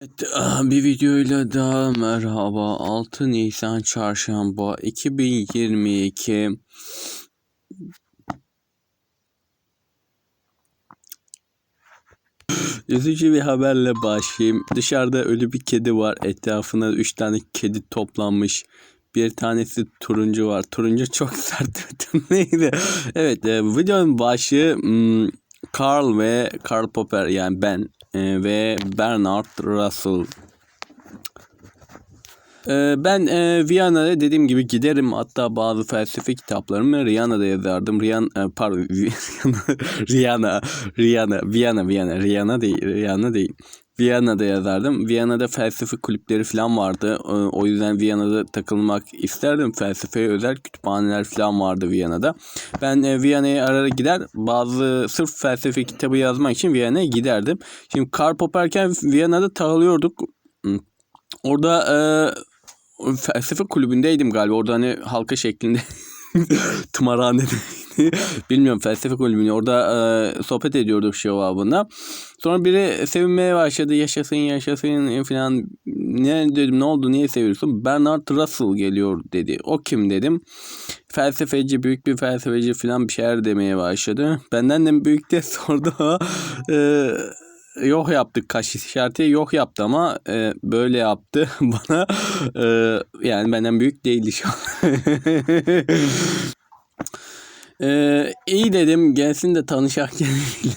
Evet, ah, bir videoyla daha merhaba. 6 Nisan Çarşamba 2022. Üzücü bir haberle başlayayım. Dışarıda ölü bir kedi var. Etrafına 3 tane kedi toplanmış. Bir tanesi turuncu var. Turuncu çok sert. Neydi? Evet, e, videonun başlığı Carl ve Karl Popper yani ben e, ve Bernard Russell. E, ben e, Viyana'da dediğim gibi giderim hatta bazı felsefe kitaplarımı Viyana'da yazardım. Riyan, e, pardon Viyana, Viyana, Viyana, Viyana, Viyana değil, Viyana değil. Viyana'da yazardım. Viyana'da felsefe kulüpleri falan vardı. E, O yüzden Viyana'da takılmak isterdim. Felsefeye özel kütüphaneler falan vardı Viyana'da. Ben e, Viyana'ya ara ara gider bazı sırf felsefe kitabı yazmak için Viyana'ya giderdim. Şimdi Karl Popper'ken Viyana'da takılıyorduk. Hmm. Orada e, felsefe kulübündeydim galiba. Orada hani halka şeklinde tımarhane Bilmiyorum felsefe kulübünde orada e, sohbet ediyorduk şu babında. Sonra biri sevinmeye başladı. Yaşasın yaşasın falan. Ne dedim ne oldu niye seviyorsun? Bernard Russell geliyor dedi. O kim dedim. Felsefeci büyük bir felsefeci falan bir şeyler demeye başladı. Benden de büyük de sordu. e, yok yaptık kaş işareti yok yaptı ama e, böyle yaptı bana e, yani benden büyük değildi şu an. Ee, iyi dedim gelsin de tanışak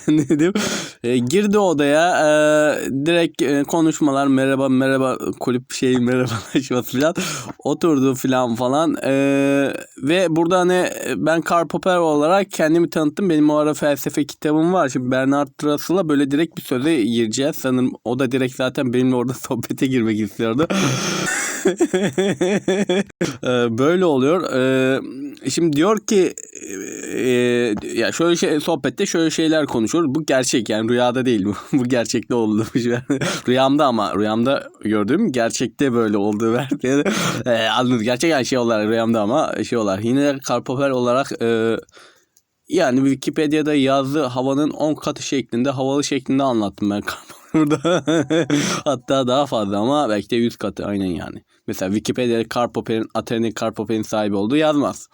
dedim. Ee, girdi odaya e, direkt e, konuşmalar merhaba merhaba kulüp şey merhabalaşması falan oturdu falan falan Ee, ve burada hani ben Karl Popper olarak kendimi tanıttım benim o ara felsefe kitabım var şimdi Bernard Russell'a böyle direkt bir söze gireceğiz sanırım o da direkt zaten benimle orada sohbete girmek istiyordu. Ee, böyle oluyor. Ee, şimdi diyor ki e, ya şöyle şey sohbette şöyle şeyler konuşuyor. Bu gerçek yani rüyada değil bu. bu gerçekte oldu. rüyamda ama rüyamda gördüğüm gerçekte böyle verdi. e, anladım. Gerçek yani şey olarak rüyamda ama şey olarak. Yine Karl Popper olarak e, yani Wikipedia'da yazdığı havanın 10 katı şeklinde havalı şeklinde anlattım ben burada. Hatta daha fazla ama belki de 100 katı aynen yani. Mesela Wikipedia'da Atari'nin Karl Popper'in sahibi olduğu yazmaz.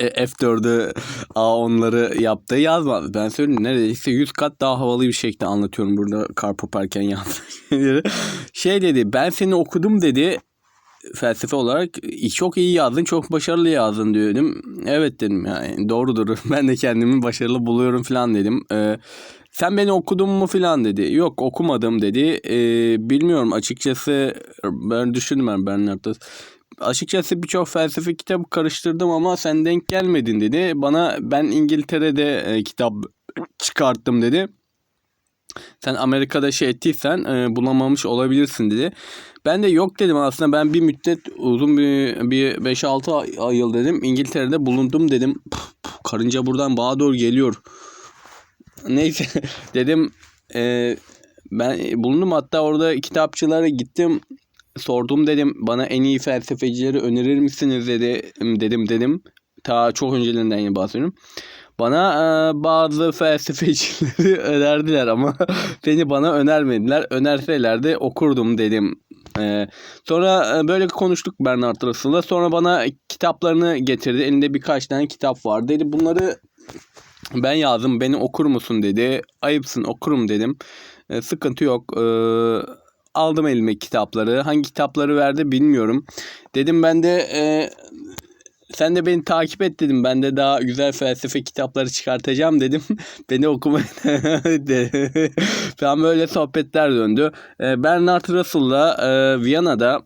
E, F4'ü A10'ları yaptığı yazmaz. Ben söyleyeyim neredeyse 100 kat daha havalı bir şekilde anlatıyorum burada Karl Popper'ken yazdığı. Şey dedi ben seni okudum dedi felsefe olarak çok iyi yazdın, çok başarılı yazdın diyordum. Evet dedim yani doğrudur. Ben de kendimi başarılı buluyorum falan dedim. Ee, sen beni okudun mu falan dedi. Yok okumadım dedi. Ee, bilmiyorum açıkçası ben düşündüm ben Bernard'da. Açıkçası birçok felsefe kitabı karıştırdım ama sen denk gelmedin dedi. Bana ben İngiltere'de e, kitap çıkarttım dedi. Sen Amerika'da şey ettiysen e, bulamamış olabilirsin dedi. Ben de yok dedim aslında ben bir müddet uzun bir, bir 5-6 yıl dedim İngiltere'de bulundum dedim. Puf, puf, karınca buradan bağa doğru geliyor. Neyse dedim e, ben bulundum hatta orada kitapçılara gittim sordum dedim bana en iyi felsefecileri önerir misiniz dedi dedim dedim. Ta çok öncelerinden bahsediyorum. Bana e, bazı felsefecileri önerdiler ama beni bana önermediler. Önerselerdi okurdum dedim. E, sonra e, böyle konuştuk Bernard Russell'la. Sonra bana kitaplarını getirdi. Elinde birkaç tane kitap var. Dedi bunları ben yazdım. Beni okur musun dedi. Ayıpsın okurum dedim. E, sıkıntı yok. E, aldım elime kitapları. Hangi kitapları verdi bilmiyorum. Dedim ben de e, sen de beni takip et dedim. Ben de daha güzel felsefe kitapları çıkartacağım dedim. beni okumaya falan böyle sohbetler döndü. E, Bernard Russell'la e, Viyana'da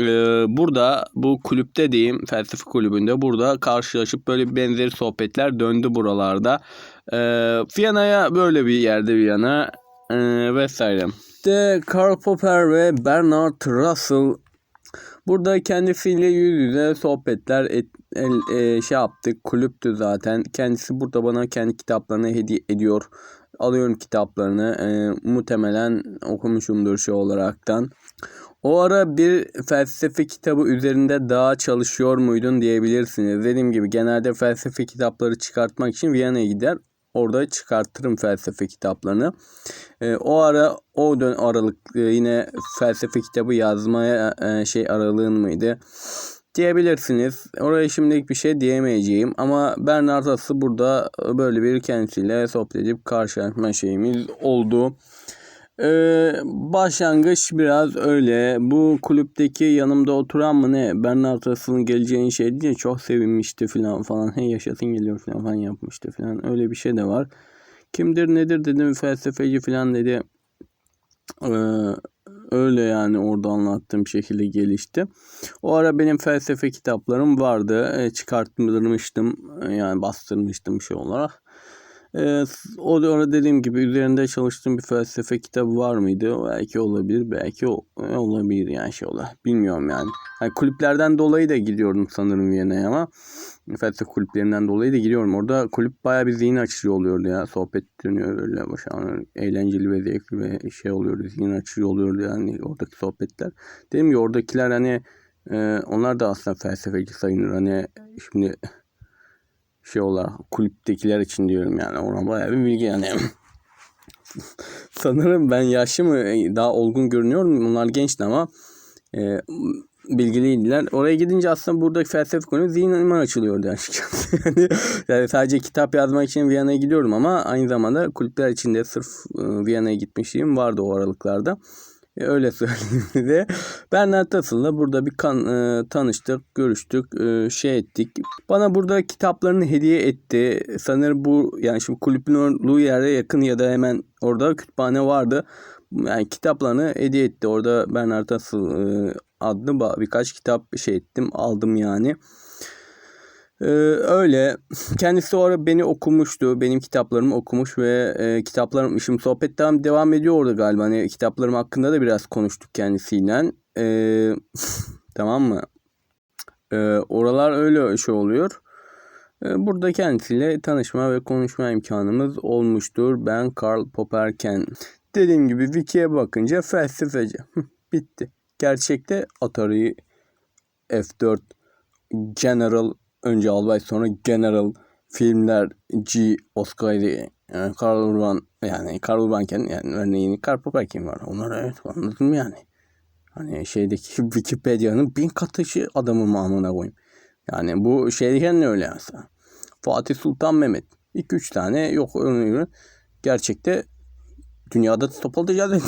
e, burada bu kulüpte diyeyim felsefe kulübünde burada karşılaşıp böyle benzeri sohbetler döndü buralarda. E, Viyana'ya böyle bir yerde Viyana e, vesaire. İşte Karl Popper ve Bernard Russell Burada kendisiyle yüz yüze sohbetler et, el, e, şey yaptık. Kulüptü zaten. Kendisi burada bana kendi kitaplarını hediye ediyor. Alıyorum kitaplarını. E, muhtemelen okumuşumdur şey olaraktan. O ara bir felsefe kitabı üzerinde daha çalışıyor muydun diyebilirsiniz. Dediğim gibi genelde felsefe kitapları çıkartmak için Viyana'ya gider. Orada çıkartırım felsefe kitaplarını. E, o ara o dön aralık e, yine felsefe kitabı yazmaya e, şey aralığın mıydı? diyebilirsiniz. Oraya şimdilik bir şey diyemeyeceğim ama Bernard Aslı burada böyle bir kendisiyle sohbet edip karşılaşma şeyimiz oldu. Ee, başlangıç biraz öyle. Bu kulüpteki yanımda oturan mı ne? Bernard Russell'ın geleceğini şey diye çok sevinmişti falan falan. Hey yaşasın geliyor falan falan yapmıştı falan. Öyle bir şey de var. Kimdir nedir dedim felsefeci falan dedi. Ee, öyle yani orada anlattığım şekilde gelişti. O ara benim felsefe kitaplarım vardı. E, çıkartmıştım. Yani bastırmıştım şey olarak. Ee, o da dediğim gibi üzerinde çalıştığım bir felsefe kitabı var mıydı? Belki olabilir, belki olabilir yani şey ola. Bilmiyorum yani. yani. Kulüplerden dolayı da gidiyorum sanırım Viyana'ya ama felsefe kulüplerinden dolayı da gidiyorum. Orada kulüp baya bir zihin açıcı oluyordu ya. Sohbet dönüyor öyle boşanıyor. Eğlenceli ve zevkli ve şey oluyordu. Zihin açıcı oluyordu yani oradaki sohbetler. Dedim ki oradakiler hani e, onlar da aslında felsefeci sayılır. Hani şimdi şey olarak kulüptekiler için diyorum yani. Ona bayağı bir bilgi yani. Sanırım ben yaşlı mı daha olgun görünüyorum. Onlar gençti ama e, bilgiliydiler. Oraya gidince aslında buradaki felsefe konu zihnime açılıyordu açıkçası. yani, yani sadece kitap yazmak için Viyana'ya gidiyorum ama aynı zamanda kulüpler içinde sırf e, Viyana'ya gitmişliğim vardı o aralıklarda. E, öyle söyleyeyim de. Bernard Russell'la burada bir kan, e, tanıştık, görüştük, e, şey ettik. Bana burada kitaplarını hediye etti. Sanırım bu yani şimdi kulübün olduğu yere yakın ya da hemen orada kütüphane vardı. Yani kitaplarını hediye etti. Orada Bernard Russell e, adlı birkaç kitap şey ettim, aldım yani. Ee, öyle. Kendisi o ara beni okumuştu. Benim kitaplarımı okumuş ve e, kitaplarım şimdi sohbet devam, devam ediyor orada galiba. Hani kitaplarım hakkında da biraz konuştuk kendisiyle. Ee, tamam mı? Ee, oralar öyle şey oluyor. Ee, burada kendisiyle tanışma ve konuşma imkanımız olmuştur. Ben Karl Popperken. Dediğim gibi Wiki'ye bakınca felsefeci. Bitti. Gerçekte Atari F4 General önce albay sonra general filmler G. Oscar'ı yani Karl Urban yani Karl Urbanken yani örneğin Karl Popperken var. Onlar evet anladım yani. Hani şeydeki Wikipedia'nın bin katışı adamı mamına koyayım. Yani bu şeyken öyle aslında. Fatih Sultan Mehmet. 2-3 tane yok gerçekte dünyada topalacağız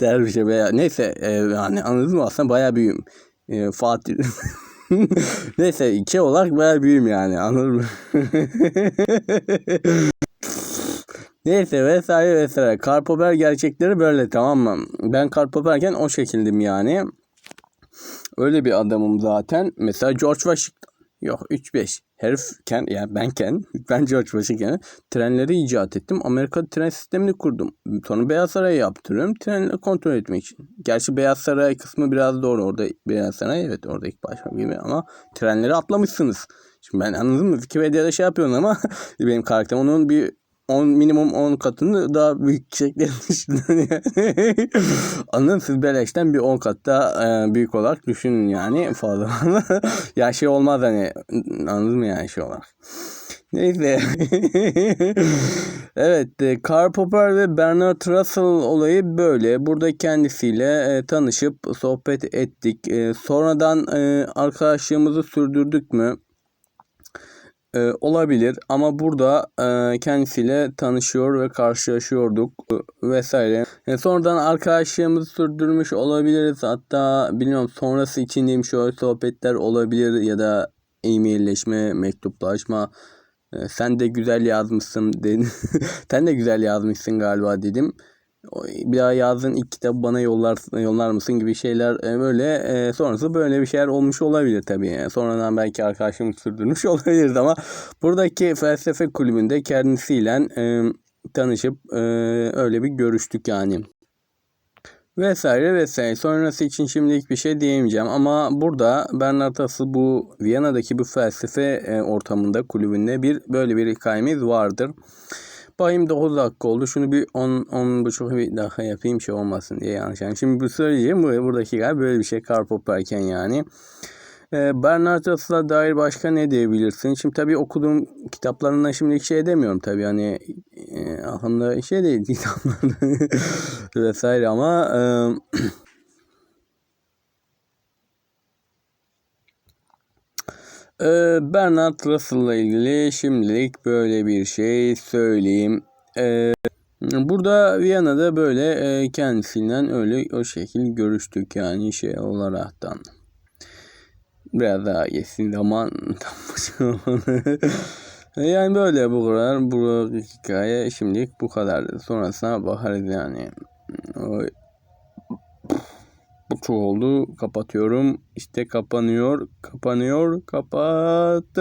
der bir şey veya neyse e, yani anladın mı aslında bayağı büyüğüm. E, Fatih Neyse iki olarak bayağı büyüğüm yani anladın mı? Neyse vesaire vesaire. Karpoper gerçekleri böyle tamam mı? Ben karpoperken o şekildim yani. Öyle bir adamım zaten. Mesela George Washington. Yok 3-5 herifken yani benken ben George Washington trenleri icat ettim. Amerika tren sistemini kurdum. Sonra Beyaz Saray yaptırıyorum. Trenleri kontrol etmek için. Gerçi Beyaz Saray kısmı biraz doğru. Orada Beyaz Saray evet orada ilk başka gibi ama trenleri atlamışsınız. Şimdi ben anladım mı? Wikipedia'da şey yapıyorum ama benim karakterim onun bir 10 minimum 10 katını daha büyük çiçeklerin düşünün Anladın siz beleşten bir 10 kat daha e, büyük olarak düşünün yani fazla. ya şey olmaz hani anladın mı yani şey olarak. Neyse. evet, e, Karl Popper ve Bernard Russell olayı böyle. Burada kendisiyle e, tanışıp sohbet ettik. E, sonradan e, arkadaşlığımızı sürdürdük mü? E, olabilir ama burada e, kendisiyle tanışıyor ve karşılaşıyorduk e, vesaire. E, sonradan arkadaşlığımızı sürdürmüş olabiliriz. Hatta bilmiyorum sonrası için diyeyim şöyle sohbetler olabilir ya da e-mailleşme, mektuplaşma. E, sen de güzel yazmışsın dedin. sen de güzel yazmışsın galiba dedim bir daha yazdığın ilk kitabı bana yollar yollar mısın gibi şeyler e, böyle e, sonrası böyle bir şeyler olmuş olabilir tabii. Yani sonradan belki arkadaşım sürdürmüş olabilir ama buradaki felsefe kulübünde kendisiyle e, tanışıp e, öyle bir görüştük yani. Vesaire vesaire. Sonrası için şimdilik bir şey diyemeyeceğim ama burada Bernard Russell bu Viyana'daki bu felsefe e, ortamında kulübünde bir böyle bir hikayemiz vardır. Bayım 9 dakika oldu. Şunu bir 10 10 buçuk bir dakika yapayım şey olmasın diye yanlış. Yani şimdi bu söyleyeceğim bu buradaki galiba böyle bir şey karpop erken yani. E, Bernard Russell'a dair başka ne diyebilirsin? Şimdi tabii okuduğum kitaplarından şimdi şey demiyorum tabii hani e, aklımda şey değil kitaplarda vesaire ama e, e, Bernard Russell'la ilgili şimdilik böyle bir şey söyleyeyim. E, Burada Viyana'da böyle e, kendisiyle öyle o şekil görüştük yani şey olaraktan. Biraz daha geçsin zaman yani böyle bu kadar bu hikaye şimdilik bu kadar. Sonrasına bakarız yani. Bu çok oldu. Kapatıyorum. İşte kapanıyor. Kapanıyor. Kapat.